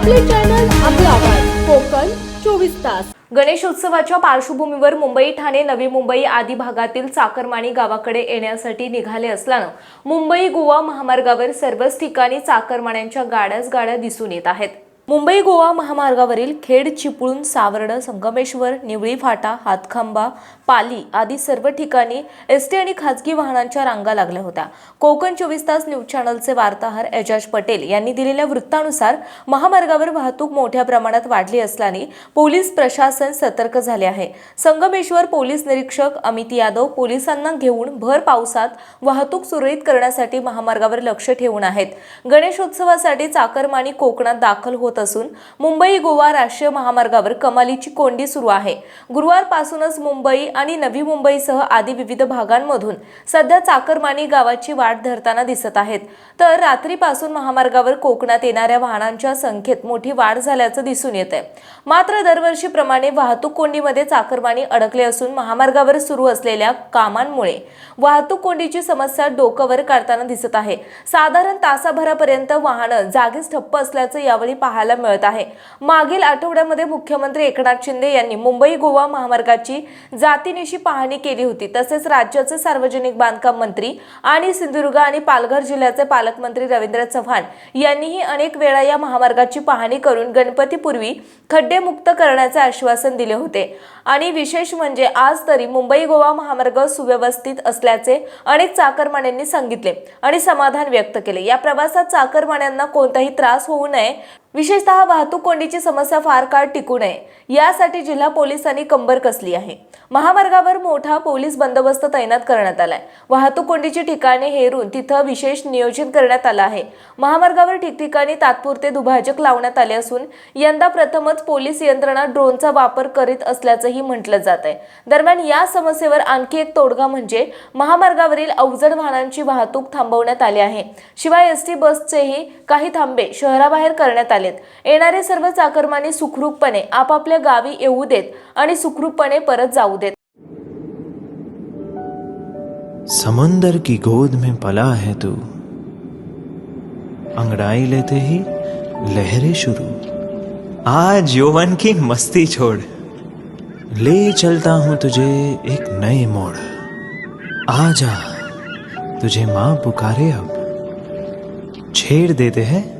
आपले चॅनल आपला आवाज. कोकण चोवीस तास. गणेशोत्सवाच्या पार्श्वभूमीवर मुंबई ठाणे नवी मुंबई आदी भागातील चाकरमाणी गावाकडे येण्यासाठी निघाले असल्यानं मुंबई गोवा महामार्गावर सर्वच ठिकाणी चाकरमान्यांच्या गाड्याच गाड्या दिसून येत आहेत. मुंबई गोवा महामार्गावरील खेड चिपळूण सावर्ड संगमेश्वर निवळी फाटा हातखांबा पाली आदी सर्व ठिकाणी एसटी आणि खासगी वाहनांच्या रांगा लागल्या होत्या. कोकण चोवीस तास न्यूज चॅनलचे वार्ताहर एजाज पटेल यांनी दिलेल्या वृत्तानुसार महामार्गावर वाहतूक मोठ्या प्रमाणात वाढली असल्याने पोलीस प्रशासन सतर्क झाले आहे. संगमेश्वर पोलीस निरीक्षक अमित यादव पोलिसांना घेऊन भर पावसात वाहतूक सुरळीत करण्यासाठी महामार्गावर लक्ष ठेवून आहेत. गणेशोत्सवासाठी चाकरमानी कोकणात दाखल होत असून मुंबई गोवा राष्ट्रीय महामार्गावर कमालीची कोंडी सुरू आहे. गुरुवारपासूनच मुंबई आणि नवी मुंबईसह आदी विविध भागांमधून सध्या चाकरमानी गावाची वाट धरताना दिसत आहेत. तर रात्रीपासून महामार्गावर कोकणात येणाऱ्या वाहनांच्या संख्येत मोठी वाढ झाल्याचं दिसून येत आहे मात्र दरवर्षीप्रमाणे वाहतूक कोंडीमध्ये चाकरमानी अडकले असून महामार्गावर सुरू असलेल्या कामांमुळे वाहतूक कोंडीची समस्या डोकंवर काढताना दिसत आहे. साधारण तासाभरापर्यंत वाहनं जागीच ठप्प असल्याचं यावेळी पाहायला पाहायला मिळत आहे. मागील आठवड्यामध्ये मुख्यमंत्री एकनाथ शिंदे यांनी मुंबई गोवा महामार्गाची जातीनिशी पाहणी केली होती. तसेच राज्याचे सार्वजनिक बांधकाम मंत्री आणि सिंधुदुर्ग आणि पालघर जिल्ह्याचे पालकमंत्री रवींद्र चव्हाण यांनीही अनेक वेळा या महामार्गाची पाहणी करून गणपतीपूर्वी खड्डेमुक्त करण्याचे आश्वासन दिले होते. आणि विशेष म्हणजे आज तरी मुंबई गोवा महामार्ग सुव्यवस्थित असल्याचे अनेक चाकरमान्यांनी सांगितले आणि समाधान व्यक्त केले. या प्रवासात चाकरमान्यांना कोणताही त्रास होऊ नये विशेषतः वाहतूक कोंडीची समस्या फार काळ टिकू नये. यासाठी जिल्हा पोलिसांनी कंबर कसली आहे. महामार्गावर मोठा पोलीस बंदोबस्त तैनात करण्यात आलाय. वाहतूक कोंडीची ठिकाणे हेरून तिथं विशेष नियोजन करण्यात आलं आहे. महामार्गावर ठिकठिकाणी तात्पुरते दुभाजक लावण्यात आले असून यंदा प्रथमच पोलीस यंत्रणा ड्रोनचा वापर करीत असल्याचंही म्हटलं जात आहे. दरम्यान या समस्येवर आणखी एक तोडगा म्हणजे महामार्गावरील अवजड वाहनांची वाहतूक थांबवण्यात आली आहे. शिवाय एस टी बसचेही काही थांबे शहराबाहेर करण्यात आले आलेत. येणारे सर्व चाकरमानी सुखरूपपणे आपापल्या गावी येऊ देत आणि सुखरूपपणे परत जाऊ देत. समंदर की गोद में पला है तू. अंगड़ाई लेते ही लहरें शुरू. आज यौवन की मस्ती छोड़. ले चलता हूं तुझे एक नए मोड़. आ जा तुझे मां पुकारे अब. छेड़ देते हैं